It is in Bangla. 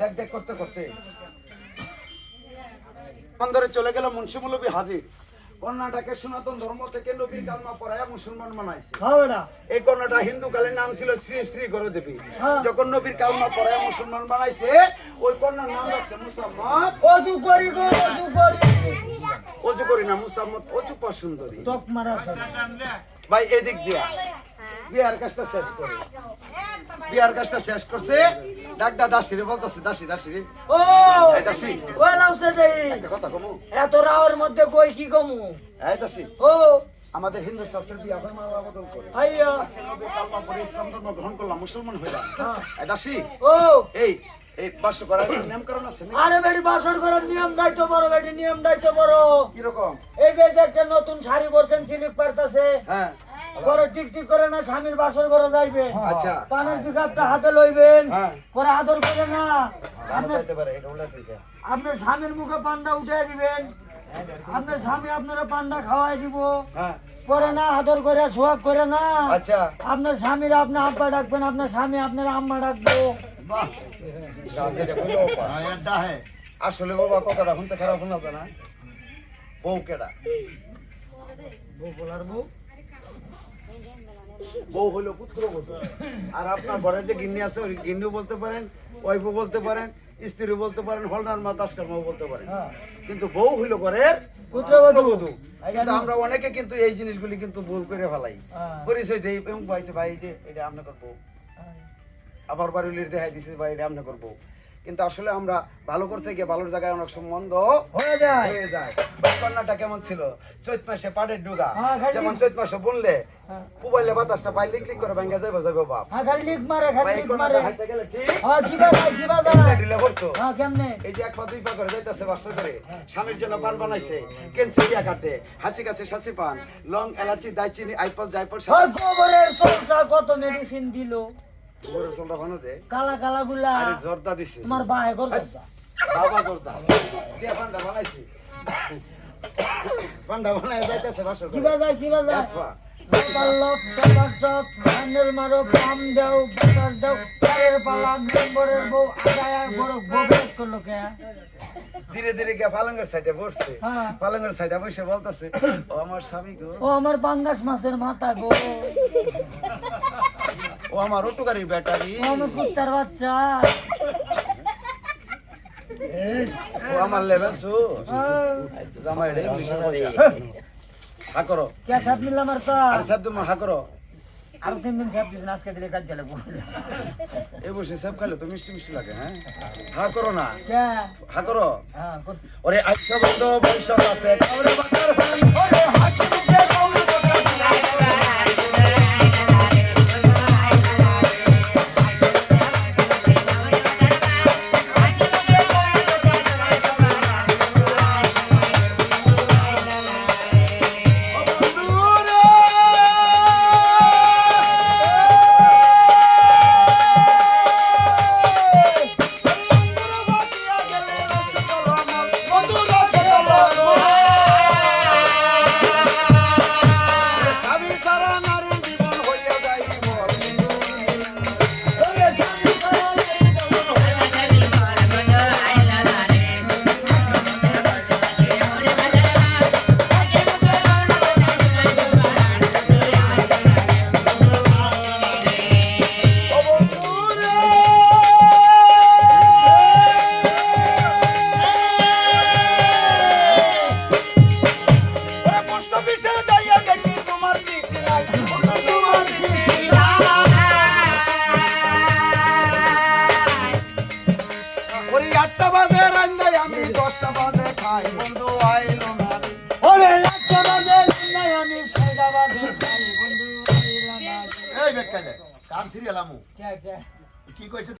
দেখ দেখ করতে করতে। অন্দরে চলে গেল মুন্সিমুলবী হাজির। কন্যাটাকে সনাতন ধর্ম থেকে নবীর কালমা পড়ায় মুসলমান বানাইছে। হ্যাঁ এই কন্যাটা হিন্দু কালের নাম ছিল শ্রী শ্রী গর দেবী হ্যাঁ। যখন নবীর কালমা পড়ায় মুসলমান বানাইছে ওই কন্যার নাম রাখছে মুসাম্মদ। অজু করি গো অজু করি। অজু করি না মুসাম্মদ অজু সুন্দরী ভাই এদিক দিয়া। বিয়ার কাজটা শেষ করে। বিয়ার কাজটা শেষ করছে। ডাকটা দাসি রে বলতেছে দাসি দাসি রে ও দাসি। ওই লাউসে দেই। কথা কমু। এত রাওয়ার মধ্যে কই কি কমু? এই দাসি। ও। আমাদের হিন্দু শাস্ত্রের বিয়া মা বদল করে। আইয়া। পড়ে ইসলাম ধর্ম গ্রহণ করলাম মুসলমান হইলাম। হ্যাঁ। এই দাসি। ও। এই এই বাস করার নিয়ম কারণ আছে আরে বেটি বাসন করার নিয়ম দায়িত্ব বড় বেটি নিয়ম দায়িত্ব বড় কীরকম? এই বেশ একটা নতুন শাড়ি পরছেন স্লিপ পারতাছে। হ্যাঁ। পরে টিক টিক করে না স্বামীর বাসর করে যাইবে। আচ্ছা। পানের পিকআপটা হাতে লইবেন হ্যাঁ। পরে আদর করে না। আপনার আপনার স্বামীর মুখে পান্ডা উঠে দিবেন। আপনার স্বামী আপনারা পান্ডা খাওয়াই দিব। হ্যাঁ। পরে না আদর করে সোহাগ করে না। আচ্ছা। আপনার স্বামীর আপনি আব্বা ডাকবেন আপনার স্বামী আপনার আম্মা ডাকবো। আসলে বাবা কথাটা শুনতে খারাপ শোনা না। বউ কেডা? বউ বলার বউ? বউ হলো পুত্র আর আপনার ঘরে যে গিন্নি আছে ওই গিন্নিও বলতে পারেন ওয়াইফও বলতে পারেন স্ত্রী বলতে পারেন হলদার মা দাসকার মাও বলতে পারেন। হ্যাঁ। কিন্তু বউ হইল ঘরের পুত্রবধূ। কিন্তু আমরা অনেকে কিন্তু এই জিনিসগুলি কিন্তু ভুল করে ফেলাই। হ্যাঁ। পরিচয় দেই এবং ভাই যে এটা আমরা করব। আবার বাড়ির দেখাই দিছে ভাই এটা আমরা করব। কিন্তু আসলে আমরা ভালো করতে গিয়ে ভালোর জায়গায় অনেক সময় মন্দ হয়ে যায়। হয়ে যায়। কন্যাটা কেমন ছিল? চৈত মাসে পাটের ডুগা। হ্যাঁ, যেমন চৈত মাসে বললে হ্যাঁ। মোবাইলে বাতাসটা পাইলে ক্লিক করে ভাঙ্গা বাপ। হ্যাঁ খালি লিক মারে খালি এই লিক মারে। হাইতে গেলে ঠিক হ্যাঁ জিবা যায় জিবা যায়। ঢিলে করতো। হ্যাঁ কেমনে? এই যে এক পা দুই পা করে যাইতেছে করে। স্বামীর জন্য পান বানাইছে কেঞ্চি দিয়া কাটে। হাঁচি কাছে সাচি পান। লং এলাচি দাইচিনি আইপল জাইপল ওই গোবরের কত মেডিসিন দিল। গোবরের চলটা বানো দে। কালা কালা গুলা আরে জর্দা দিছে। তোমার বাহে করতে বাবা জর্দা। দিয়া পান্ডা বানাইছি। পান্ডা বানাই যাইতেছে বাসর করে যায় জিবা যায়। পাল্লব সবার ধানের মারো পাম দাও বাতাস দাও। চারের পালা নম্বরের বউ আগায় আর বড় গোবরেট করল কে? ধীরে ধীরে গিয়ে পালঙ্গের সাইডে বসছে। হ্যাঁ। পালঙ্গের সাইডে বসে বলতেছে ও আমার স্বামী গো। ও আমার পাঙ্গাস মাছের মাথা গো ও আমার অটুকারি ব্যাটারি। ও আমার কুত্তার বাচ্চা। ও আমার লেভেল সু। জামাই রে বলিয়া হা করো। কে সাপ নিলাম আর তা? আর সাহেব তুমি হা করো। আরও তিন দিন সাপ দিয়েছেন আজকে দিলে কাজ চালে এই বসে সাহেব খাইলে তো মিষ্টি মিষ্টি লাগে হ্যাঁ? হা করো না। কে? হা করো। হ্যাঁ ওরে আইসা বন্ধ বৈশাখ আছে। কাউরে বাকার ফান ওরে হাসি আইলো না। ওরে একটা বাজে আমি ছয়টা বাজে বন্ধু আইলা না এই বেকালে কার সিরিয়াল আমু। কে কে? কি কইছে